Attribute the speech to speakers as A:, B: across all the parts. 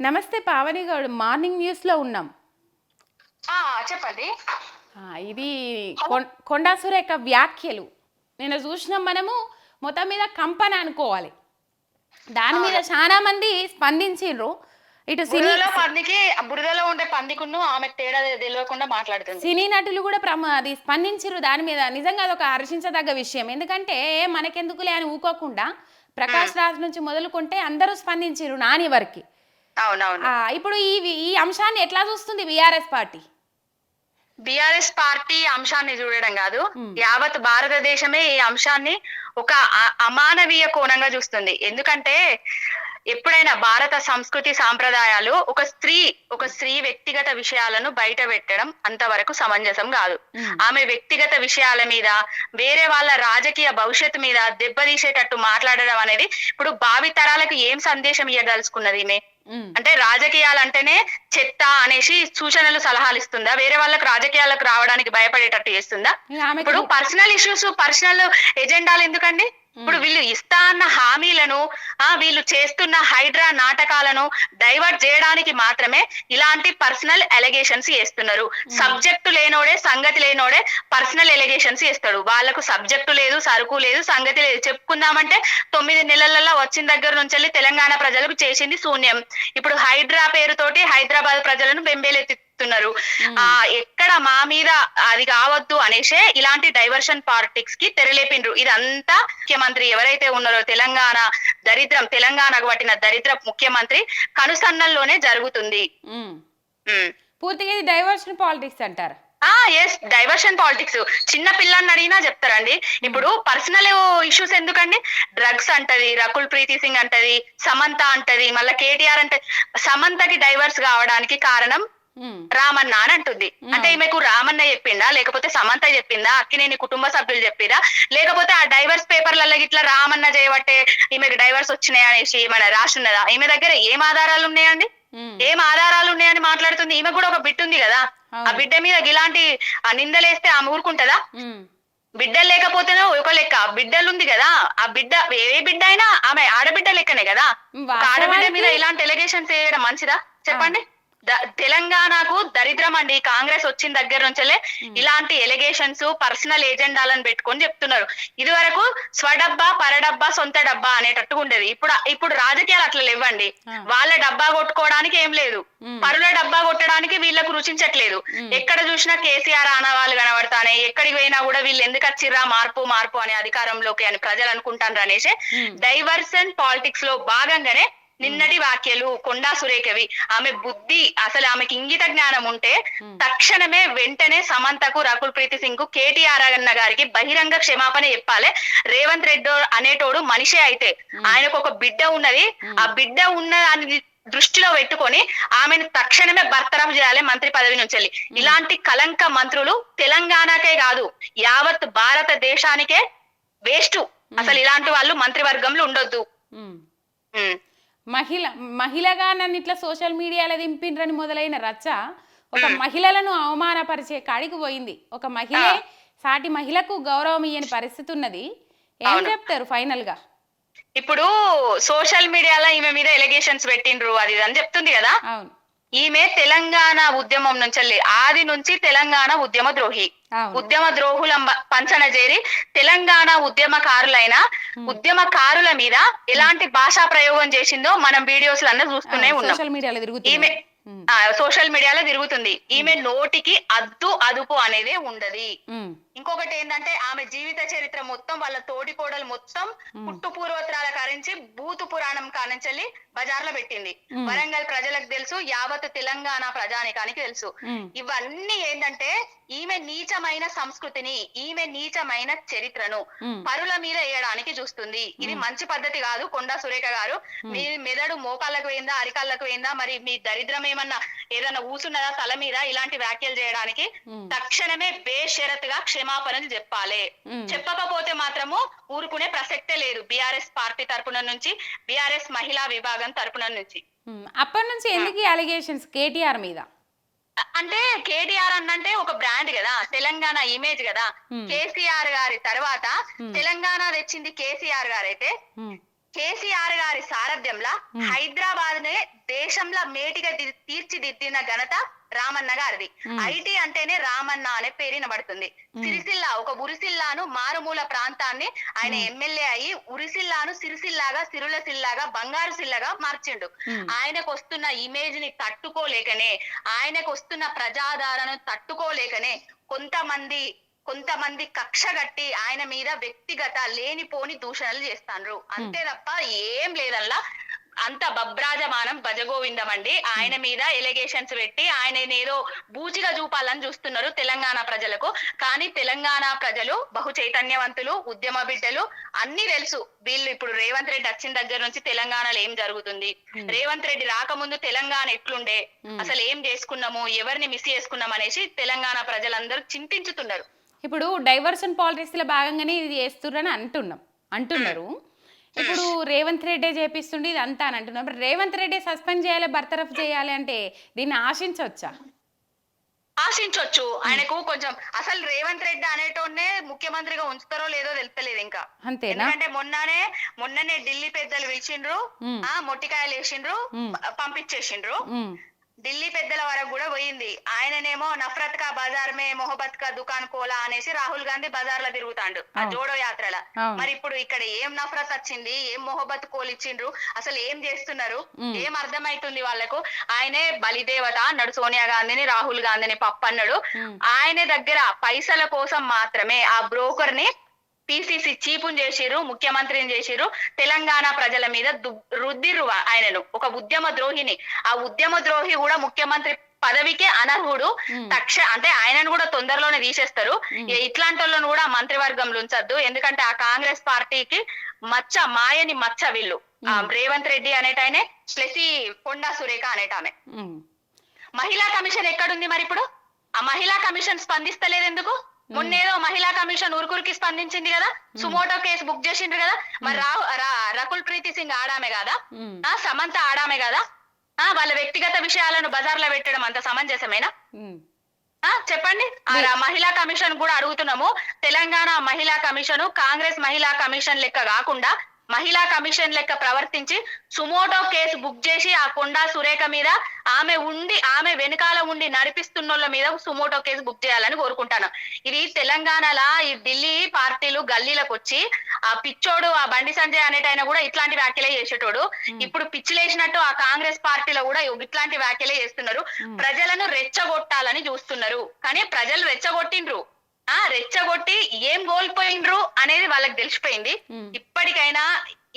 A: నమస్తే పావని గౌడ్ మార్నింగ్ న్యూస్లో ఉన్నాం.
B: చెప్పండి.
A: ఇది కొండా సురేఖ వ్యాఖ్యలు. నిన్న చూసినాం మనము మొత్తం మీద కంపని అనుకోవాలి. దాని మీద చాలా మంది స్పందించిండ్రు. ఇటు సినీ
B: పందికి బురదలో ఉండే పందికును ఆమెకు తేడా తెలియకుండా మాట్లాడుతుంది.
A: సినీ నటులు కూడా ప్రమ అది స్పందించారు దాని మీద. నిజంగా అది ఒక హర్షించదగ్గ విషయం. ఎందుకంటే మనకెందుకులే అని ఊకోకుండా ప్రకాష్ రాజ్ నుంచి మొదలుకుంటే అందరూ స్పందించారు నాని వరకు. ఇప్పుడు ఈ ఈ అంశాన్ని ఎట్లా చూస్తుంది బీఆర్ఎస్ పార్టీ?
B: బిఆర్ఎస్ పార్టీ అంశాన్ని చూడడం కాదు. యావత్ భారతదేశమే ఈ అంశాన్ని ఒక అమానవీయ కోణంగా చూస్తుంది. ఎందుకంటే ఎప్పుడైనా భారత సంస్కృతి సాంప్రదాయాలు ఒక స్త్రీ ఒక స్త్రీ వ్యక్తిగత విషయాలను బయట పెట్టడం అంతవరకు సమంజసం కాదు. ఆమె వ్యక్తిగత విషయాల మీద వేరే వాళ్ళ రాజకీయ భవిష్యత్తు మీద దెబ్బతీసేటట్టు మాట్లాడడం అనేది ఇప్పుడు భావి తరాలకు ఏం సందేశం ఇవ్వదలుచుకున్నది ఈమె? అంటే రాజకీయాలు అంటేనే చెత్త అనేసి సూచనలు సలహాలు ఇస్తుందా? వేరే వాళ్ళకి రాజకీయాలకు రావడానికి భయపడేటట్టు చేస్తుందా? ఇప్పుడు పర్సనల్ ఇష్యూస్ పర్సనల్ ఎజెండాలు ఎందుకండి? ఇప్పుడు వీళ్ళు ఇస్తా అన్న హామీలను ఆ వీళ్ళు చేస్తున్న హైడ్రా నాటకాలను డైవర్ట్ చేయడానికి మాత్రమే ఇలాంటి పర్సనల్ ఎలిగేషన్స్ చేస్తున్నారు. సబ్జెక్టు లేనోడే సంగతి లేనోడే పర్సనల్ ఎలిగేషన్స్ చేస్తాడు. వాళ్ళకు సబ్జెక్టు లేదు సరుకు లేదు సంగతి లేదు. చెప్పుకుందామంటే తొమ్మిది నెలలలో వచ్చిన దగ్గర నుంచి వెళ్ళి తెలంగాణ ప్రజలకు చేసింది శూన్యం. ఇప్పుడు హైడ్రా పేరుతోటి హైదరాబాద్ ప్రజలను బెంబేలెత్తుతున్నారు ఆ ఎక్కడ మా మీద అది కావద్దు అనేసే ఇలాంటి డైవర్షన్ పాలిటిక్స్కి తెరలేపిండ్రు. ఇదంతా ముఖ్యమంత్రి ఎవరైతే ఉన్నారో తెలంగాణ దరిద్రం తెలంగాణకు పట్టిన దరిద్ర ముఖ్యమంత్రి కనుసన్నల్లోనే జరుగుతుంది.
A: పూర్తిగా ఇది డైవర్షన్ పాలిటిక్స్ అంటారు?
B: ఆ ఎస్ డైవర్షన్ పాలిటిక్స్. చిన్న పిల్లని అడిగినా చెప్తారండి. ఇప్పుడు పర్సనల్ ఇష్యూస్ ఎందుకండి? డ్రగ్స్ అంటది రకుల్ ప్రీతి సింగ్ అంటది సమంత అంటది మళ్ళీ కేటీఆర్ అంటే సమంతకి డైవర్స్ కావడానికి కారణం రామన్న అని అంటుంది. అంటే ఈమెకు రామన్న చెప్పిందా? లేకపోతే సమంత చెప్పిందా? అక్కినేని కుటుంబ సభ్యులు చెప్పిరా? లేకపోతే ఆ డైవర్స్ పేపర్లలో ఇట్లా రామన్న చేయబట్టే ఈమెకు డైవర్స్ వచ్చినాయి అనేసి మన రాసున్నదా ఈమె దగ్గర ఏం ఆధారాలు ఉన్నాయండి?
A: ఉమ్,
B: ఏం ఆధారాలు ఉన్నాయని మాట్లాడుతుంది. ఈమె కూడా ఒక బిడ్డ ఉంది కదా? ఆ. బిడ్డ మీద ఇలాంటి ఆ నిందలేస్తే ఆమె ఊరుకుంటదా? బిడ్డలు లేకపోతేనే ఒక లెక్క. బిడ్డలు ఉంది కదా? ఆ బిడ్డ ఏ బిడ్డ అయినా ఆమె ఆడబిడ్డ లెక్కనే కదా? ఆడబిడ్డ మీద ఇలాంటి ఎలిగేషన్స్ వేయడం మంచిదా? చెప్పండి. తెలంగాణకు దరిద్రం అండి. కాంగ్రెస్ వచ్చిన దగ్గర నుంచే ఇలాంటి ఎలిగేషన్స్ పర్సనల్ ఏజెండాలను పెట్టుకొని చెప్తున్నారు. ఇది వరకు స్వడబ్బా పరడబ్బా సొంత డబ్బా అనేటట్టుగా ఉండేది. ఇప్పుడు ఇప్పుడు రాజకీయాలు అట్లా లేవండి. వాళ్ళ డబ్బా కొట్టుకోవడానికి ఏం లేదు. పరుల డబ్బా కొట్టడానికి వీళ్ళకు రుచించట్లేదు. ఎక్కడ చూసినా కేసీఆర్ ఆనవాళ్ళు కనబడతానే ఎక్కడికి పోయినా కూడా వీళ్ళు ఎందుకు వచ్చిర్రా మార్పు మార్పు అనే అధికారంలోకి అని ప్రజలు అనుకుంటారు అనేసి. డైవర్సన్ పాలిటిక్స్లో భాగంగానే నిన్నటి వ్యాఖ్యలు కొండా సురేఖవి. ఆమె బుద్ధి అసలు ఆమెకి ఇంగిత జ్ఞానం ఉంటే. తక్షణమే వెంటనే సమంతకు రకుల్ ప్రీతి సింగ్కు కేటీఆర్ అన్న గారికి బహిరంగ క్షమాపణ చెప్పాలి. రేవంత్ రెడ్డి అనేటోడు మనిషే అయితే ఆయనకు ఒక బిడ్డ ఉన్నది. ఆ బిడ్డ ఉన్న దృష్టిలో పెట్టుకొని ఆమెను తక్షణమే బర్తరఫ్ చేయాలి మంత్రి పదవి నుంచి వెళ్ళి. ఇలాంటి కలంక మంత్రులు తెలంగాణకే కాదు యావత్ భారతదేశానికే వేస్ట్. అసలు ఇలాంటి వాళ్ళు మంత్రివర్గంలో ఉండొద్దు.
A: మహిళ మహిళగా నన్ను ఇట్లా సోషల్ మీడియాలో దింపిండ్రని మొదలైన రచ్చ ఒక మహిళలను అవమానపరిచే కాడికి పోయింది. ఒక మహిళే సాటి మహిళకు గౌరవం ఇయ్యని పరిస్థితి ఉన్నది. ఏం. చెప్తారు ఫైనల్గా
B: ఇప్పుడు సోషల్ మీడియాలో ఈమె మీద ఎలిగేషన్స్ పెట్టిండ్రు అది అని చెప్తుంది కదా.
A: అవును.
B: ఈమె తెలంగాణ ఉద్యమం నుంచి ఆది నుంచి తెలంగాణ ఉద్యమ ద్రోహి ఉద్యమ ద్రోహుల పంచన చేరి తెలంగాణ ఉద్యమకారులైన ఉద్యమకారుల మీద ఎలాంటి భాషా ప్రయోగం చేసిందో మనం వీడియోస్ అన్న చూస్తూనే ఉన్నాం. ఈమె సోషల్ మీడియాలో తిరుగుతుంది. ఈమె నోటికి అద్దు అదుపు అనేది ఉండదు. ఇంకొకటి ఏంటంటే ఆమె జీవిత చరిత్ర మొత్తం వాళ్ళ తోడి కోడలు మొత్తం పుట్టు పూర్వోత్తరాల కారించి భూతు పురాణం కానించెల్లి బజార్లో పెట్టింది. వరంగల్ ప్రజలకు తెలుసు యావత్ తెలంగాణ ప్రజానికానికి తెలుసు. ఇవన్నీ ఏంటంటే ఈమె నీచమైన సంస్కృతిని ఈమె నీచమైన చరిత్రను పరుల మీద వేయడానికి చూస్తుంది. ఇది మంచి పద్ధతి కాదు కొండా సురేఖ గారు. మీ మెదడు మోకాళ్ళకు పోయిందా అరికాళ్ళకు పోయిందా మరి మీ దరిద్రం ఏమన్నా ఏదైనా ఊసున్నదా తల మీద ఇలాంటి వ్యాఖ్యలు చేయడానికి తక్షణమే బేషరతుగా క్షమాపణలు చెప్పాలి. చెప్పకపోతే మాత్రము ఊరుకునే ప్రసక్తే లేదు బిఆర్ఎస్ పార్టీ తరపున నుంచి బిఆర్ఎస్ మహిళా విభాగం తరపున నుంచి.
A: అప్పటి నుంచి ఎందుకు అలిగేషన్స్ కేటీఆర్ మీద?
B: అంటే కేటీఆర్ అన్నంటే ఒక బ్రాండ్ కదా తెలంగాణ ఇమేజ్ కదా. కేసీఆర్ గారి తర్వాత. తెలంగాణ తెచ్చింది కేసీఆర్ గారైతే. కేసీఆర్ గారి సారథ్యంలో. హైదరాబాద్ నే దేశంలో మేటిగా తీర్చిదిద్దిన ఘనత రామన్న గారిది. ఐటీ అంటేనే రామన్న అనే పేరు వినబడుతుంది. సిరిసిల్ల ఒక ఉరిసిల్లాను మారుమూల ప్రాంతాన్ని ఆయన. ఎమ్మెల్యే అయ్యి ఉరిసిల్లాను సిరిసిల్లాగా సిరుల సిల్లాగా బంగారు సిల్లగా మార్చిండు. ఆయనకు వస్తున్న ఇమేజ్ని తట్టుకోలేకనే ఆయనకు వస్తున్న ప్రజాదరణ తట్టుకోలేకనే కొంతమంది కొంతమంది కక్ష గట్టి ఆయన మీద వ్యక్తిగత లేనిపోని దూషణలు చేస్తాండ్రు. అంతే తప్ప ఏం లేదల్లా. అంత బబ్రాజమానం భజగోవిందం అండి ఆయన మీద ఎలిగేషన్స్ పెట్టి ఆయన ఏదో బూచిగా చూపాలని చూస్తున్నారు తెలంగాణ ప్రజలకు. కానీ తెలంగాణ ప్రజలు బహు చైతన్యవంతులు ఉద్యమ బిడ్డలు అన్ని తెలుసు. వీళ్ళు ఇప్పుడు రేవంత్ రెడ్డి వచ్చిన దగ్గర నుంచి తెలంగాణలో ఏం జరుగుతుంది. రేవంత్ రెడ్డి రాకముందు తెలంగాణ ఎట్లుండే. అసలు ఏం చేసుకున్నాము? ఎవరిని మిస్ చేసుకున్నాం అనేసి తెలంగాణ ప్రజలందరూ చింతించుతున్నారు.
A: ఇప్పుడు డైవర్షన్ పాలిటిక్స్లో భాగంగానే ఇది చేస్తుర్రని అంటున్నాం. అంటున్నారు. ఇప్పుడు రేవంత్ రెడ్డి చేపిస్తుండే ఇది అంతా అని అంటున్నాం. రేవంత్ రెడ్డి సస్పెండ్ చేయాలి బర్తరఫ్ చేయాలి అంటే దీన్ని ఆశించవచ్చా
B: ఆశించొచ్చు. ఆయనకు కొంచెం అసలు రేవంత్ రెడ్డి అనేటోనే ముఖ్యమంత్రిగా ఉంచుతారో లేదో తెలుస్తలేదు ఇంకా.
A: అంతేనా?
B: ఎందుకంటే మొన్ననే మొన్ననే ఢిల్లీ పెద్దలు పిలిచిండ్రు. ఆ మొట్టికాయలు వేసిండ్రు. పంపించేసిండ్రు. ఢిల్లీ పెద్దల వరకు కూడా పోయింది. ఆయననేమో నఫరత్ కా బజార్ మే మొహబత్ కా దుకాన్ కోలా అనేసి రాహుల్ గాంధీ బజార్లో తిరుగుతాండు. ఆ. జోడో యాత్రల. మరి ఇప్పుడు ఇక్కడ ఏం నఫరత్ వచ్చింది? ఏం మొహబత్ కోల్ ఇచ్చిండ్రు అసలు ఏం చేస్తున్నారు. ఏం అర్థమైతుంది వాళ్ళకు? ఆయనే బలిదేవత అన్నాడు సోనియా గాంధీని రాహుల్ గాంధీని పప్పన్నాడు.
A: ఉమ్,
B: ఆయన దగ్గర పైసల కోసం మాత్రమే ఆ బ్రోకర్ని పిసిసి చీపుని చేసిర్రు ముఖ్యమంత్రిని చేసిర్రు. తెలంగాణ ప్రజల మీద ఆ- ఆయనను. ఒక ఉద్యమ ద్రోహిని. ఆ ఉద్యమ ద్రోహి కూడా ముఖ్యమంత్రి పదవికే అనర్హుడు. తక్ష అంటే ఆయనను కూడా తొందరలోనే తీసేస్తారు. ఇట్లాంటి వాళ్ళను కూడా మంత్రివర్గంలో ఉంచద్దు. ఎందుకంటే ఆ కాంగ్రెస్ పార్టీకి మచ్చ మాయని మచ్చ వీళ్ళు. రేవంత్ రెడ్డి అనేటాయనే ప్లస్ ఈ కొండా సురేఖ అనేటామె. మహిళా కమిషన్ ఎక్కడుంది మరి ఇప్పుడు? ఆ మహిళా కమిషన్ స్పందిస్తలేదు ఎందుకు మొన్నేదో మహిళా కమిషన్ ఉరుకురికి స్పందించింది కదా. సుమోటో కేసు బుక్ చేసిండ్రు కదా. మరి రకుల్ ప్రీతి సింగ్ ఆడామే కదా. సమంత ఆడామే కదా. ఆ వాళ్ళ వ్యక్తిగత విషయాలను బజార్లో పెట్టడం అంత సమంజసమేనా? చెప్పండి. మహిళా కమిషన్ కూడా అడుగుతున్నాము. తెలంగాణ మహిళా కమిషన్ కాంగ్రెస్ మహిళా కమిషన్ లెక్క కాకుండా మహిళా కమిషన్ లెక్క ప్రవర్తించి సుమోటో కేసు బుక్ చేసి ఆ కొండా సురేఖ మీద ఆమె ఉండి ఆమె వెనకాల ఉండి నడిపిస్తున్నోళ్ళ మీద సుమోటో కేసు బుక్ చేయాలని కోరుకుంటాను. ఇది తెలంగాణలో ఈ ఢిల్లీ పార్టీలు గల్లీలకు వచ్చి ఆ పిచ్చోడు ఆ బండి సంజయ్ అనేటైనా కూడా ఇట్లాంటి వ్యాఖ్యలే చేసేటోడు. ఇప్పుడు పిచ్చిలేసినట్టు ఆ కాంగ్రెస్ పార్టీలో కూడా ఇట్లాంటి వ్యాఖ్యలే చేస్తున్నారు. ప్రజలను రెచ్చగొట్టాలని చూస్తున్నారు. కానీ ప్రజలు రెచ్చగొట్టిండ్రు. ఆ రెచ్చగొట్టి ఏం కోల్పోయిండ్రు అనేది వాళ్ళకి తెలిసిపోయింది. ఇప్పటికైనా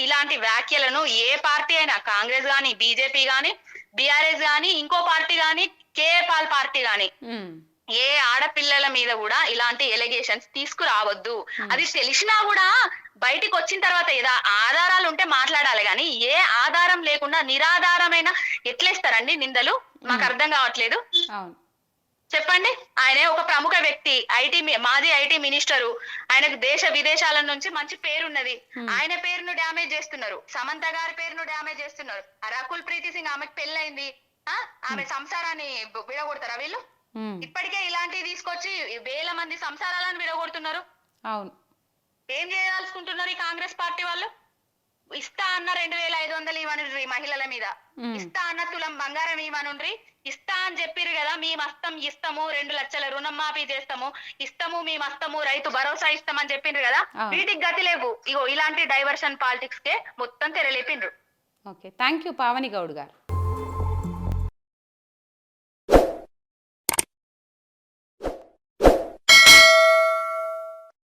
B: ఇలాంటి వ్యాఖ్యలను ఏ పార్టీ అయినా కాంగ్రెస్ గాని బీజేపీ గాని బీఆర్ఎస్ గాని ఇంకో పార్టీ గాని కేఏ పాల్ పార్టీ గాని ఏ ఆడపిల్లల మీద కూడా ఇలాంటి ఎలిగేషన్స్ తీసుకురావద్దు. అది తెలిసినా కూడా బయటికి వచ్చిన తర్వాత ఏదో ఆధారాలు ఉంటే మాట్లాడాలి కానీ ఏ ఆధారం లేకుండా నిరాధారమైన ఎట్లేస్తారండి నిందలు మాకు. అర్థం కావట్లేదు చెప్పండి. ఆయన ఒక ప్రముఖ వ్యక్తి ఐటీ మాజీ ఐటీ మినిస్టరు. ఆయనకు దేశ విదేశాల నుంచి మంచి పేరున్నది. ఆయన పేరును డ్యామేజ్ చేస్తున్నారు. సమంత గారి పేరును డ్యామేజ్ చేస్తున్నారు. రకుల్ ప్రీతి సింగ్ ఆమెకు పెళ్ళైంది ఆ? ఆమె సంసారాన్ని విడగొడతారా వీళ్ళు? ఇప్పటికే ఇలాంటివి తీసుకొచ్చి వేల మంది సంసారాలను విడగొడుతున్నారు.
A: అవును.
B: ఏం చేయదలుచుకుంటున్నారు ఈ కాంగ్రెస్ పార్టీ వాళ్ళు? ఇస్తా అన్న రెండు వేల ఐదు వందలు ఇవ్వనుండ్రి మహిళల మీద. ఇస్తా అన్న తులం బంగారం ఇవ్వనుండ్రి. ఇస్తా అని చెప్పిర్రు కదా మీ మస్తం ఇస్తాము రెండు లక్షల రుణం మాఫీ చేస్తాము ఇస్తాము మీ మస్తము రైతు భరోసా ఇస్తామని చెప్పిండ్రు కదా. వీటికి గతి లేవు. ఇగో ఇలాంటి డైవర్షన్ పాలిటిక్స్ కే మొత్తం తెరలేపిండ్రు.
A: Okay thank you Pavani Goud garu.